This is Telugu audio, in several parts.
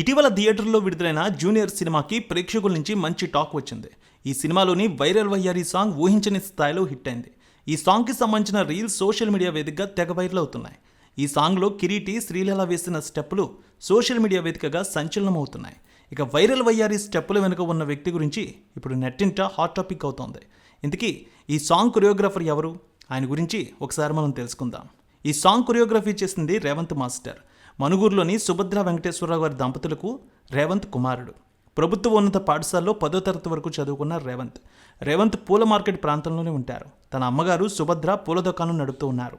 ఇటీవల థియేటర్లో విడుదలైన జూనియర్ సినిమాకి ప్రేక్షకుల నుంచి మంచి టాక్ వచ్చింది. ఈ సినిమాలోని వైరల్ వయ్యారి సాంగ్ ఊహించని స్థాయిలో హిట్ అయింది. ఈ సాంగ్కి సంబంధించిన రీల్స్ సోషల్ మీడియా వేదికగా తెగ వైరల్ అవుతున్నాయి. ఈ సాంగ్లో కిరీటి శ్రీలీల వేసిన స్టెప్పులు సోషల్ మీడియా వేదికగా సంచలనం అవుతున్నాయి ఇక వైరల్ వయ్యారి స్టెప్పుల వెనుక ఉన్న వ్యక్తి గురించి ఇప్పుడు నెట్టింట హాట్ టాపిక్ అవుతోంది. ఇంతకీ ఈ సాంగ్ కొరియోగ్రాఫర్ ఎవరు? ఆయన గురించి ఒకసారి మనం తెలుసుకుందాం. ఈ సాంగ్ కొరియోగ్రఫీ చేసింది రేవంత్ మాస్టర్. మనుగూరులోని సుభద్ర వెంకటేశ్వరరావు గారి దంపతులకు రేవంత్ కుమారుడు. ప్రభుత్వ ఉన్నత పాఠశాలలో పదో తరగతి వరకు చదువుకున్న రేవంత్. రేవంత్ పూల మార్కెట్ ప్రాంతంలోనే ఉంటారు. తన అమ్మగారు సుభద్ర పూల దుకాణం నడుపుతూ ఉన్నారు.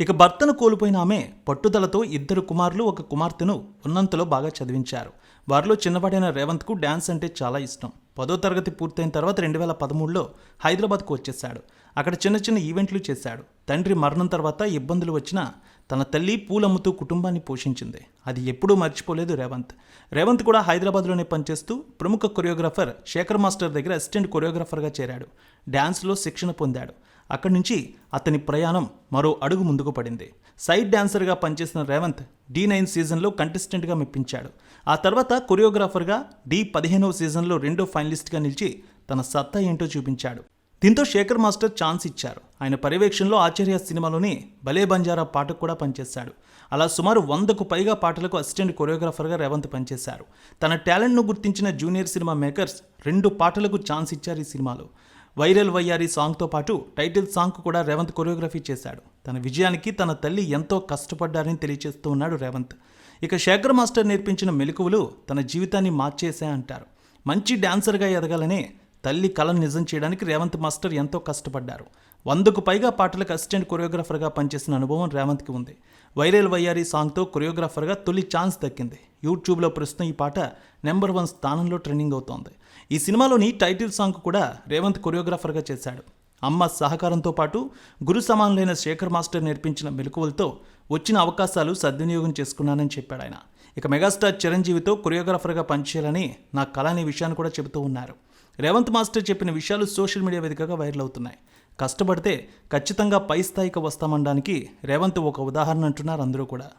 ఇక భర్తను కోల్పోయిన ఆమె పట్టుదలతో ఇద్దరు కుమారులు ఒక కుమార్తెను ఉన్నంతలో బాగా చదివించారు. వారిలో చిన్నవాడైన రేవంత్కు డ్యాన్స్ అంటే చాలా ఇష్టం. పదో తరగతి పూర్తయిన తర్వాత రెండు వేల పదమూడులో హైదరాబాద్కు వచ్చేశాడు. అక్కడ చిన్న చిన్న ఈవెంట్లు చేశాడు. తండ్రి మరణం తర్వాత ఇబ్బందులు వచ్చినా తన తల్లి పూలమ్ముతూ కుటుంబాన్ని పోషించింది. అది ఎప్పుడూ మర్చిపోలేదు రేవంత్. రేవంత్ కూడా హైదరాబాద్లోనే పనిచేస్తూ ప్రముఖ కొరియోగ్రాఫర్ శేఖర్ మాస్టర్ దగ్గర అసిస్టెంట్ కొరియోగ్రాఫర్గా చేరాడు. డ్యాన్స్లో శిక్షణ పొందాడు. అక్కడి నుంచి అతని ప్రయాణం మరో అడుగు ముందుకు పడింది. సైడ్ డాన్సర్గా పనిచేసిన రేవంత్ డి నైన్ సీజన్లో కంటెస్టెంట్గా మెప్పించాడు. ఆ తర్వాత కొరియోగ్రాఫర్గా డి పదిహేనవ సీజన్లో రెండో ఫైనలిస్ట్గా నిలిచి తన సత్తా ఏంటో చూపించాడు. దీంతో శేఖర్ మాస్టర్ ఛాన్స్ ఇచ్చారు. ఆయన పర్యవేక్షణలో ఆచార్య సినిమాలోని భలే బంజారా పాటకు కూడా పనిచేశాడు. అలా సుమారు వందకు పైగా పాటలకు అసిస్టెంట్ కొరియోగ్రాఫర్గా రేవంత్ పనిచేశారు. తన టాలెంట్ను గుర్తించిన జూనియర్ సినిమా మేకర్స్ రెండు పాటలకు ఛాన్స్ ఇచ్చారు ఈ సినిమాలో. వైరల్ వయ్యారి సాంగ్తో పాటు టైటిల్ సాంగ్ కూడా రేవంత్ కొరియోగ్రఫీ చేశాడు. తన విజయానికి తన తల్లి ఎంతో కష్టపడ్డారని తెలియజేస్తూ ఉన్నాడు రేవంత్. ఇక శేఖర్ మాస్టర్ నేర్పించిన మెలకువలు తన జీవితాన్ని మార్చేశాయంటారు. మంచి డాన్సర్గా ఎదగాలనే తల్లి కళను నిజం చేయడానికి రేవంత్ మాస్టర్ ఎంతో కష్టపడ్డారు. వందకు పైగా పాటలకు అసిస్టెంట్ కొరియోగ్రాఫర్గా పనిచేసిన అనుభవం రేవంత్కి ఉంది. వైరల్ వయ్యారి సాంగ్తో కొరియోగ్రాఫర్గా తొలి ఛాన్స్ దక్కింది. యూట్యూబ్లో ప్రస్తుతం ఈ పాట నెంబర్ వన్ స్థానంలో ట్రెండింగ్ అవుతోంది. ఈ సినిమాలోని టైటిల్ సాంగ్ కూడా రేవంత్ కొరియోగ్రాఫర్గా చేశాడు. అమ్మ సహకారంతో పాటు గురు సమానులైన శేఖర్ మాస్టర్ నేర్పించిన మెలకువలతో వచ్చిన అవకాశాలు సద్వినియోగం చేసుకున్నానని చెప్పాడు ఆయన. ఇక మెగాస్టార్ చిరంజీవితో కొరియోగ్రాఫర్గా పనిచేయాలని నా కళ అనే విషయాన్ని కూడా చెబుతూ ఉన్నారు. రేవంత్ మాస్టర్ చెప్పిన విషయాలు సోషల్ మీడియా వేదికగా వైరల్ అవుతున్నాయి. కష్టపడితే ఖచ్చితంగా పై స్థాయికి వస్తామనడానికి రేవంత్ ఒక ఉదాహరణ అంటున్నారు అందరూ కూడా.